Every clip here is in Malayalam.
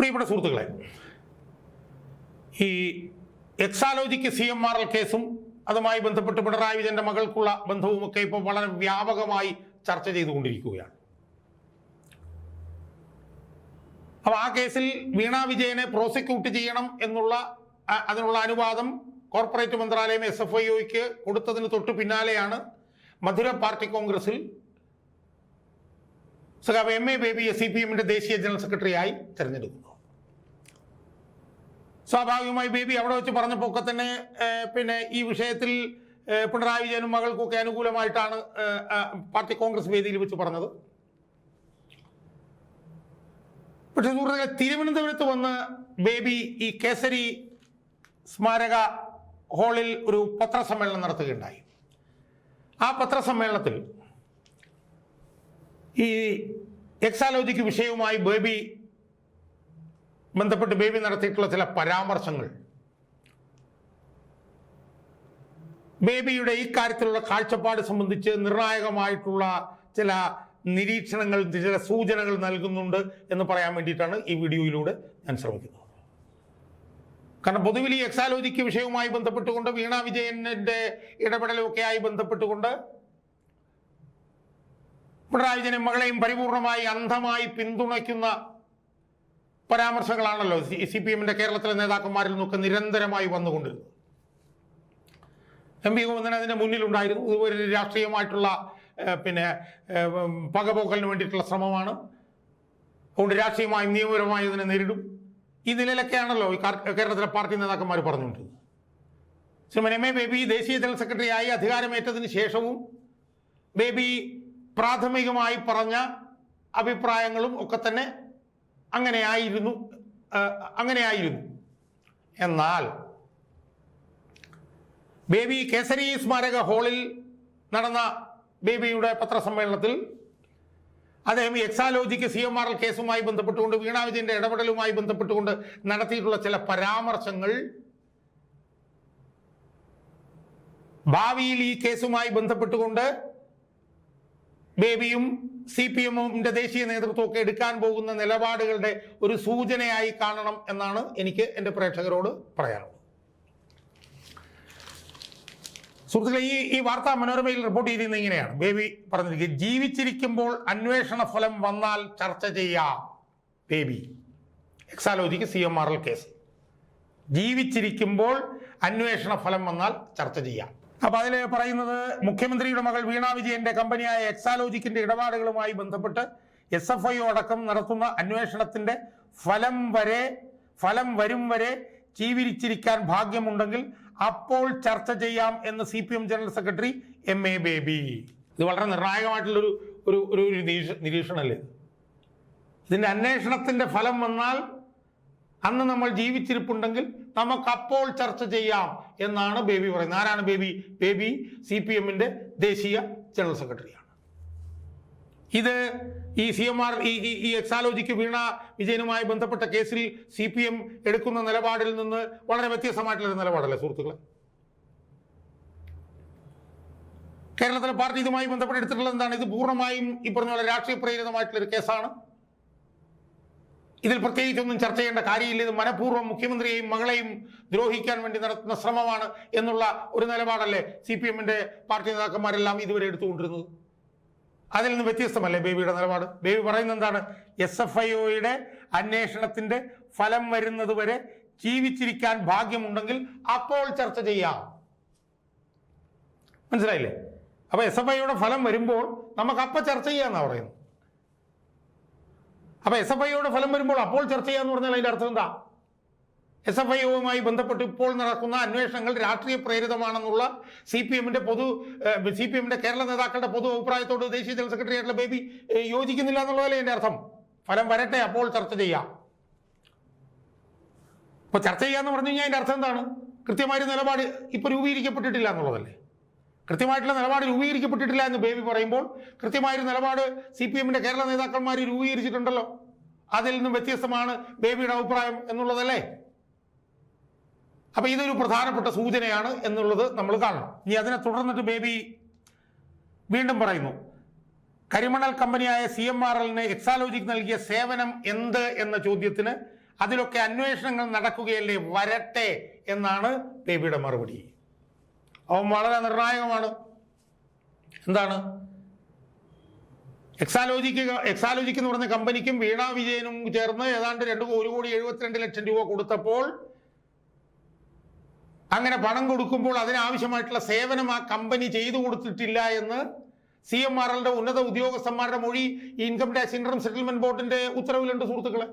പ്രിയപ്പെട്ട സുഹൃത്തുക്കളെ ഈ Exalogic C M R L കേസും അതുമായി ബന്ധപ്പെട്ട് പിണറായി വിജയന്റെ മകൾക്കുള്ള ബന്ധവുമൊക്കെ ഇപ്പോൾ വളരെ വ്യാപകമായി ചർച്ച ചെയ്തുകൊണ്ടിരിക്കുകയാണ്. അപ്പൊ ആ കേസിൽ വീണ വിജയനെ പ്രോസിക്യൂട്ട് ചെയ്യണം എന്നുള്ള അതിനുള്ള അനുവാദം കോർപ്പറേറ്റ് മന്ത്രാലയം എസ് എഫ് ഐ ഒക്ക് കൊടുത്തതിന് തൊട്ട് പിന്നാലെയാണ് മധുര പാർട്ടി കോൺഗ്രസിൽ സഖാവ് എം എ ബേബിയെ സി പി എമ്മിന്റെ ദേശീയ ജനറൽ സെക്രട്ടറിയായി തെരഞ്ഞെടുക്കുന്നത്. സ്വാഭാവികമായി ബേബി അവിടെ വെച്ച് പറഞ്ഞപ്പോൾ തന്നെ പിന്നെ ഈ വിഷയത്തിൽ പിണറായി വിജയനും മകൾക്കൊക്കെ അനുകൂലമായിട്ടാണ് പാർട്ടി കോൺഗ്രസ് വേദിയിൽ വെച്ച് പറഞ്ഞത്. പക്ഷെ സുഹൃത്തുക്കളെ തിരുവനന്തപുരത്ത് വന്ന് ബേബി ഈ കേസരി സ്മാരക ഹാളിൽ ഒരു പത്രസമ്മേളനം നടത്തുകയുണ്ടായി. ആ പത്രസമ്മേളനത്തിൽ ഈ എക്സാലോജിക്ക് വിഷയവുമായി ബേബി ബന്ധപ്പെട്ട് ബേബി നടത്തിയിട്ടുള്ള ചില പരാമർശങ്ങൾ. ബേബിയുടെ ഈ കാര്യത്തിലുള്ള കാഴ്ചപ്പാട് സംബന്ധിച്ച് നിർണായകമായിട്ടുള്ള ചില നിരീക്ഷണങ്ങൾ ചില സൂചനകൾ നൽകുന്നുണ്ട് എന്ന് പറയാൻ വേണ്ടിയിട്ടാണ് ഈ വീഡിയോയിലൂടെ ഞാൻ ശ്രമിക്കുന്നത്. കാരണം പൊതുവിൽ ഈ എക്സാലോജിക്ക് വിഷയവുമായി ബന്ധപ്പെട്ടുകൊണ്ട് വീണ വിജയന്റെ ഇടപെടലുമൊക്കെ ആയി ബന്ധപ്പെട്ടുകൊണ്ട് പിണറായി വിജയനും മകളെയും പരിപൂർണമായി അന്ധമായി പിന്തുണയ്ക്കുന്ന പരാമർശങ്ങളാണല്ലോ. സി പി എമ്മിന്റെ കേരളത്തിലെ നേതാക്കന്മാരിൽ നിന്നൊക്കെ നിരന്തരമായി വന്നുകൊണ്ടിരുന്നത് എം പി ഗോവിന്ദൻ അതിന്റെ മുന്നിലുണ്ടായിരുന്നു. ഇതുപോലെ രാഷ്ട്രീയമായിട്ടുള്ള പിന്നെ പകപോക്കലിന് വേണ്ടിയിട്ടുള്ള ശ്രമമാണ്. അതുകൊണ്ട് രാഷ്ട്രീയമായും നിയമപരമായും ഇതിനെ നേരിടും. ഈ നിലയിലൊക്കെയാണല്ലോ കേരളത്തിലെ പാർട്ടി നേതാക്കന്മാർ പറഞ്ഞുകൊണ്ടിരുന്നത്. ശ്രീമൻ എം എ ബേബി ദേശീയ ജനറൽ സെക്രട്ടറിയായി അധികാരമേറ്റതിന് ശേഷവും ബേബി പ്രാഥമികമായി പറഞ്ഞ അഭിപ്രായങ്ങളും ഒക്കെ തന്നെ അങ്ങനെയായിരുന്നു അങ്ങനെയായിരുന്നു. എന്നാൽ ബേബി കേസരി സ്മാരക ഹാളിൽ നടന്ന ബേബിയുടെ പത്രസമ്മേളനത്തിൽ അദ്ദേഹം Exalogic C M R L കേസുമായി ബന്ധപ്പെട്ടുകൊണ്ട് വീണ വിജയന്റെ ഇടപെടലുമായി ബന്ധപ്പെട്ടുകൊണ്ട് നടത്തിയിട്ടുള്ള ചില പരാമർശങ്ങൾ ഭാവിയിൽ ഈ കേസുമായി ബന്ധപ്പെട്ടുകൊണ്ട് ബേബിയും സി പി എമ്മിന്റെ ദേശീയ നേതൃത്വമൊക്കെ എടുക്കാൻ പോകുന്ന നിലപാടുകളുടെ ഒരു സൂചനയായി കാണണം എന്നാണ് എനിക്ക് എന്റെ പ്രേക്ഷകരോട് പറയാനുള്ളത്. സുഹൃത്തുക്കളെ ഈ ഈ വാർത്താ മനോരമയിൽ റിപ്പോർട്ട് ചെയ്തിരുന്നത് ഇങ്ങനെയാണ്. ബേബി പറഞ്ഞിരിക്കുക ജീവിച്ചിരിക്കുമ്പോൾ അന്വേഷണ ഫലം വന്നാൽ ചർച്ച ചെയ്യാം Baby. Exalogic C M R L case. ജീവിച്ചിരിക്കുമ്പോൾ അന്വേഷണ ഫലം വന്നാൽ ചർച്ച ചെയ്യാം അപ്പൊ അതിൽ പറയുന്നത് മുഖ്യമന്ത്രിയുടെ മകൾ വീണ വിജയന്റെ കമ്പനിയായ എക്സാലോജിക്കിന്റെ ഇടപാടുകളുമായി ബന്ധപ്പെട്ട് എസ് എഫ് ഐ അടക്കം നടത്തുന്ന അന്വേഷണത്തിന്റെ ഫലം വരെ ഫലം വരും വരെ ജീവിച്ചിരിക്കാൻ ഭാഗ്യമുണ്ടെങ്കിൽ അപ്പോൾ ചർച്ച ചെയ്യാം എന്ന് C P M general secretary M A Baby ഇത് വളരെ നിർണായകമായിട്ടുള്ളൊരു ഒരു ഒരു ഒരു നിരീക്ഷ- നിരീക്ഷണമല്ലേ ഇത്? ഇതിന്റെ അന്വേഷണത്തിന്റെ ഫലം വന്നാൽ അന്ന് നമ്മൾ ജീവിച്ചിരിപ്പുണ്ടെങ്കിൽ നമുക്ക് അപ്പോൾ ചർച്ച ചെയ്യാം എന്നാണ് ബേബി പറയുന്നത്. ആരാണ് ബേബി? ബേബി സി പി എമ്മിന്റെ ദേശീയ ജനറൽ സെക്രട്ടറിയാണ്. ഇത് ഈ സി എം ആർ ഈ എക്സാലോജിക്ക് വീണ വിജയനുമായി ബന്ധപ്പെട്ട കേസിൽ സി പി എം എടുക്കുന്ന നിലപാടിൽ നിന്ന് വളരെ വ്യത്യസ്തമായിട്ടുള്ള നിലപാടല്ലേ സുഹൃത്തുക്കളെ? കേരളത്തിലെ പാർട്ടി ഇതുമായി ബന്ധപ്പെട്ട് എടുത്തിട്ടുള്ളത് എന്താണ്? ഇത് പൂർണമായും ഈ പറഞ്ഞ പോലെ രാഷ്ട്രീയ പ്രേരിതമായിട്ടുള്ള ഒരു കേസാണ്. ഇതിൽ പ്രത്യേകിച്ചൊന്നും ചർച്ച ചെയ്യേണ്ട കാര്യമില്ല. ഇത് മനഃപൂർവം മുഖ്യമന്ത്രിയെയും മകളെയും ദ്രോഹിക്കാൻ വേണ്ടി നടത്തുന്ന ശ്രമമാണ് എന്നുള്ള ഒരു നിലപാടല്ലേ സി പി എമ്മിന്റെ പാർട്ടി നേതാക്കന്മാരെല്ലാം ഇതുവരെ എടുത്തുകൊണ്ടിരുന്നത്? അതിൽ നിന്ന് വ്യത്യസ്തമല്ലേ ബേബിയുടെ നിലപാട്? ബേബി പറയുന്നത് എന്താണ്? എസ് എഫ് ഐ ഒയുടെ അന്വേഷണത്തിന്റെ ഫലം വരുന്നത് വരെ ജീവിച്ചിരിക്കാൻ ഭാഗ്യമുണ്ടെങ്കിൽ അപ്പോൾ ചർച്ച ചെയ്യാം. മനസ്സിലായില്ലേ? അപ്പോൾ എസ് എഫ് ഐയുടെ ഫലം വരുമ്പോൾ നമുക്ക് അപ്പൊ ചർച്ച ചെയ്യാന്നാ പറയുന്നത്. അപ്പൊ എസ് എഫ് ഐയുടെ ഫലം വരുമ്പോൾ അപ്പോൾ ചർച്ച ചെയ്യാന്ന് പറഞ്ഞാൽ അതിന്റെ അർത്ഥം എന്താ? എസ് എഫ് ഐയുമായി ബന്ധപ്പെട്ട് ഇപ്പോൾ നടക്കുന്ന അന്വേഷണങ്ങൾ രാഷ്ട്രീയ പ്രേരിതമാണെന്നുള്ള സി പി എമ്മിന്റെ പൊതു സി പി എമ്മിന്റെ കേരള നേതാക്കളുടെ പൊതു അഭിപ്രായത്തോട് ദേശീയ ജനറൽ സെക്രട്ടറി ആയിട്ടുള്ള ബേബി യോജിക്കുന്നില്ല എന്നുള്ളതല്ലേ എന്റെ അർത്ഥം? ഫലം വരട്ടെ അപ്പോൾ ചർച്ച ചെയ്യാം. അപ്പൊ ചർച്ച ചെയ്യാന്ന് പറഞ്ഞു കഴിഞ്ഞാൽ അതിന്റെ അർത്ഥം എന്താണ്? കൃത്യമായൊരു നിലപാട് ഇപ്പൊ രൂപീകരിക്കപ്പെട്ടിട്ടില്ല എന്നുള്ളതല്ലേ? കൃത്യമായിട്ടുള്ള നിലപാട് രൂപീകരിക്കപ്പെട്ടിട്ടില്ല എന്ന് ബേബി പറയുമ്പോൾ കൃത്യമായൊരു നിലപാട് സി പി എമ്മിന്റെ കേരള നേതാക്കന്മാർ രൂപീകരിച്ചിട്ടുണ്ടല്ലോ. അതിൽ നിന്നും വ്യത്യസ്തമാണ് ബേബിയുടെ അഭിപ്രായം എന്നുള്ളതല്ലേ? അപ്പൊ ഇതൊരു പ്രധാനപ്പെട്ട സൂചനയാണ് എന്നുള്ളത് നമ്മൾ കാണണം. ഇനി അതിനെ തുടർന്നിട്ട് ബേബി വീണ്ടും പറയുന്നു. കരിമണൽ കമ്പനിയായ സി എം ആർ എല്ലിന് എക്സാലോജിക്ക് നൽകിയ സേവനം എന്ത് എന്ന ചോദ്യത്തിന് അതിലൊക്കെ അന്വേഷണങ്ങൾ നടക്കുകയല്ലേ വരട്ടെ എന്നാണ് ബേബിയുടെ മറുപടി. അവൻ വളരെ നിർണായകമാണ്. എന്താണ്? എക്സാലോജിക്ക് എക്സാലോജിക്ക് എന്ന് പറഞ്ഞ കമ്പനിക്കും വീണ വിജയനും ചേർന്ന് ഏതാണ്ട് രണ്ട് ഒരു കോടി എഴുപത്തിരണ്ട് ലക്ഷം രൂപ കൊടുത്തപ്പോൾ അങ്ങനെ പണം കൊടുക്കുമ്പോൾ അതിനാവശ്യമായിട്ടുള്ള സേവനം ആ കമ്പനി ചെയ്തു കൊടുത്തിട്ടില്ല എന്ന് സി എം ആർ എല്ലിന്റെ ഉന്നത ഉദ്യോഗസ്ഥന്മാരുടെ മൊഴി ഈ ഇൻകം ടാക്സ് ഇൻട്രം സെറ്റിൽമെന്റ് ബോർഡിന്റെ ഉത്തരവിലുണ്ട് സുഹൃത്തുക്കളെ.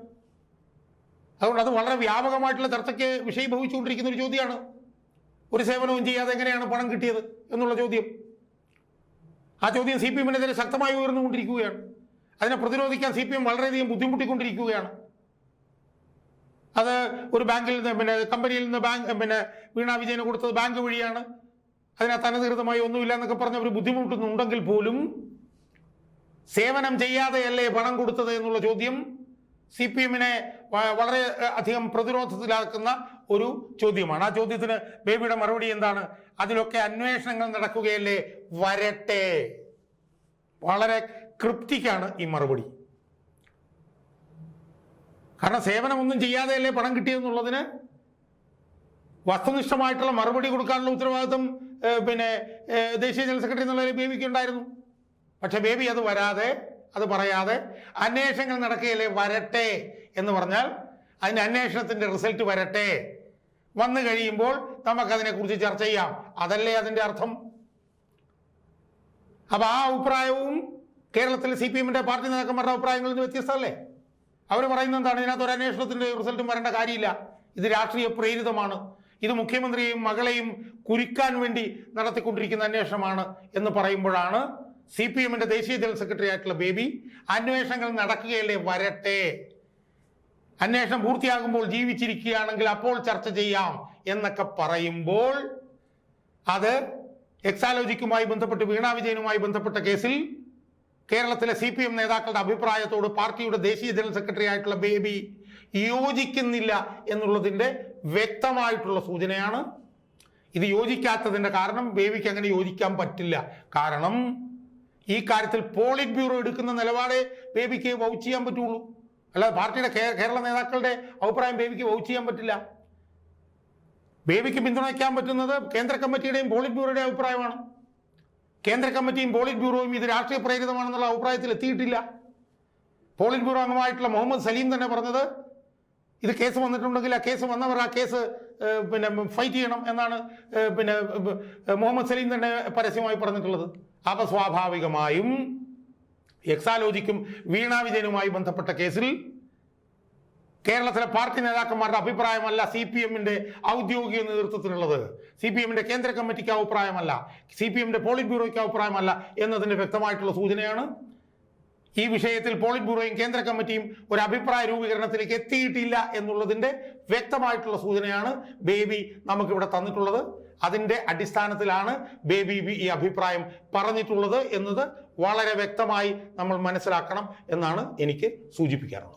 അതുകൊണ്ട് അത് വളരെ വ്യാപകമായിട്ടുള്ള ചർച്ചയ്ക്ക് വിഷയീഭവിച്ചുകൊണ്ടിരിക്കുന്ന ഒരു ചോദ്യമാണ്. ഒരു സേവനവും ചെയ്യാതെ എങ്ങനെയാണ് പണം കിട്ടിയത് എന്നുള്ള ചോദ്യം. ആ ചോദ്യം സി പി എമ്മിനെതിരെ ശക്തമായി ഉയർന്നുകൊണ്ടിരിക്കുകയാണ്. അതിനെ പ്രതിരോധിക്കാൻ സി പി എം വളരെയധികം ബുദ്ധിമുട്ടിക്കൊണ്ടിരിക്കുകയാണ്. അത് ഒരു ബാങ്കിൽ നിന്ന് പിന്നെ കമ്പനിയിൽ നിന്ന് ബാങ്ക് പിന്നെ വീണ വിജയന് കൊടുത്തത് ബാങ്ക് വഴിയാണ്. അതിനകത്ത് അനധികൃതമായി ഒന്നുമില്ല എന്നൊക്കെ പറഞ്ഞ് അവർ ബുദ്ധിമുട്ടുന്നുണ്ടെങ്കിൽ പോലും സേവനം ചെയ്യാതെയല്ലേ പണം കൊടുത്തത് എന്നുള്ള ചോദ്യം സി പി എമ്മിനെ വളരെ അധികം പ്രതിരോധത്തിലാക്കുന്ന ഒരു ചോദ്യമാണ്. ആ ചോദ്യത്തിന് ബേബിയുടെ മറുപടി എന്താണ്? അതിലൊക്കെ അന്വേഷണങ്ങൾ നടക്കുകയല്ലേ? വരട്ടെ. വളരെ ക്രിപ്റ്റിക്കാണ് ഈ മറുപടി. കാരണം സേവനമൊന്നും ചെയ്യാതെയല്ലേ പണം കിട്ടിയെന്നുള്ളതിന് വസ്തുനിഷ്ഠമായിട്ടുള്ള മറുപടി കൊടുക്കാനുള്ള ഉത്തരവാദിത്വം പിന്നെ ദേശീയ ജനറൽ സെക്രട്ടറി എന്നുള്ള ബേബിക്ക് ഉണ്ടായിരുന്നു. പക്ഷെ ബേബി അത് വരാതെ അത് പറയാതെ അന്വേഷണങ്ങൾ നടക്കുകയല്ലേ വരട്ടെ എന്ന് പറഞ്ഞാൽ അതിന് അന്വേഷണത്തിന്റെ റിസൾട്ട് വരട്ടെ. വന്നു കഴിയുമ്പോൾ നമുക്കതിനെക്കുറിച്ച് ചർച്ച ചെയ്യാം. അതല്ലേ അതിന്റെ അർത്ഥം? അപ്പൊ ആ അഭിപ്രായവും കേരളത്തിലെ സി പി എമ്മിന്റെ പാർട്ടി നേതാക്കന്മാരുടെ അഭിപ്രായങ്ങളിൽ നിന്ന് വ്യത്യസ്തമല്ലേ? അവർ പറയുന്നത് എന്താണ്? ഇതിനകത്ത് ഒരു അന്വേഷണത്തിന്റെ റിസൾട്ടും വരേണ്ട കാര്യമില്ല. ഇത് രാഷ്ട്രീയ പ്രേരിതമാണ്. ഇത് മുഖ്യമന്ത്രിയെയും മകളെയും കുരുക്കാൻ വേണ്ടി നടത്തിക്കൊണ്ടിരിക്കുന്ന അന്വേഷണമാണ് എന്ന് പറയുമ്പോഴാണ് സി പി എമ്മിന്റെ ദേശീയ ജനറൽ സെക്രട്ടറി ആയിട്ടുള്ള ബേബി അന്വേഷണങ്ങൾ നടക്കുകയല്ലേ? വരട്ടെ. അന്വേഷണം പൂർത്തിയാകുമ്പോൾ ജീവിച്ചിരിക്കുകയാണെങ്കിൽ അപ്പോൾ ചർച്ച ചെയ്യാം എന്നൊക്കെ പറയുമ്പോൾ അത് എക്സാലോജിക്കുമായി ബന്ധപ്പെട്ട് വീണ വിജയനുമായി ബന്ധപ്പെട്ട കേസിൽ കേരളത്തിലെ സി പി എം നേതാക്കളുടെ അഭിപ്രായത്തോട് പാർട്ടിയുടെ ദേശീയ ജനറൽ സെക്രട്ടറി ആയിട്ടുള്ള ബേബി യോജിക്കുന്നില്ല എന്നുള്ളതിന്റെ വ്യക്തമായിട്ടുള്ള സൂചനയാണ്. ഇത് യോജിക്കാത്തതിന്റെ കാരണം ബേബിക്ക് അങ്ങനെ യോജിക്കാൻ പറ്റില്ല. കാരണം ഈ കാര്യത്തിൽ പോളിറ്റ് ബ്യൂറോ എടുക്കുന്ന നിലപാടേ ബേബിക്ക് വൗച്ച് ചെയ്യാൻ പറ്റുള്ളൂ. അല്ലാതെ പാർട്ടിയുടെ കേരള നേതാക്കളുടെ അഭിപ്രായം ബേബിക്ക് വൗച്ച് ചെയ്യാൻ പറ്റില്ല. ബേബിക്ക് പിന്തുണയ്ക്കാൻ പറ്റുന്നത് കേന്ദ്ര കമ്മിറ്റിയുടെയും പോളിറ്റ് ബ്യൂറോയുടെ അഭിപ്രായമാണ്. കേന്ദ്ര കമ്മിറ്റിയും പോളിറ്റ് ബ്യൂറോയും ഇത് രാഷ്ട്രീയ പ്രേരിതമാണെന്നുള്ള അഭിപ്രായത്തിൽ എത്തിയിട്ടില്ല. പോളിറ്റ് ബ്യൂറോ അംഗമായിട്ടുള്ള മുഹമ്മദ് സലീം തന്നെ പറഞ്ഞത് ഇത് കേസ് വന്നിട്ടുണ്ടെങ്കിൽ ആ കേസ് വന്നവർ ആ കേസ് പിന്നെ ഫൈറ്റ് ചെയ്യണം എന്നാണ് പിന്നെ മുഹമ്മദ് സലീം തന്നെ പരസ്യമായി പറഞ്ഞിട്ടുള്ളത്. അപ്പൊ സ്വാഭാവികമായും എക്സാലോജിക്കും വീണ വിജയനുമായി ബന്ധപ്പെട്ട കേസിൽ കേരളത്തിലെ പാർട്ടി നേതാക്കന്മാരുടെ അഭിപ്രായമല്ല സി പി എമ്മിന്റെ ഔദ്യോഗിക നേതൃത്വത്തിനുള്ളത്. സി പി എമ്മിന്റെ കേന്ദ്ര കമ്മിറ്റിക്ക് അഭിപ്രായമല്ല സി പി എമ്മിന്റെ പോളിറ്റ് ബ്യൂറോയ്ക്ക് അഭിപ്രായമല്ല എന്നതിന്റെ വ്യക്തമായിട്ടുള്ള സൂചനയാണ്. ഈ വിഷയത്തിൽ പോളിറ്റ് ബ്യൂറോയും കേന്ദ്ര കമ്മിറ്റിയും ഒരു അഭിപ്രായ രൂപീകരണത്തിലേക്ക് എത്തിയിട്ടില്ല എന്നുള്ളതിന്റെ വ്യക്തമായിട്ടുള്ള സൂചനയാണ് ബേബി നമുക്കിവിടെ തന്നിട്ടുള്ളത്. അതിന്റെ അടിസ്ഥാനത്തിലാണ് ബേബി ഈ അഭിപ്രായം പറഞ്ഞിട്ടുള്ളത് എന്നത് വളരെ വ്യക്തമായി നമ്മൾ മനസ്സിലാക്കണം എന്നാണ് എനിക്ക് സൂചിപ്പിക്കാനുള്ളത്.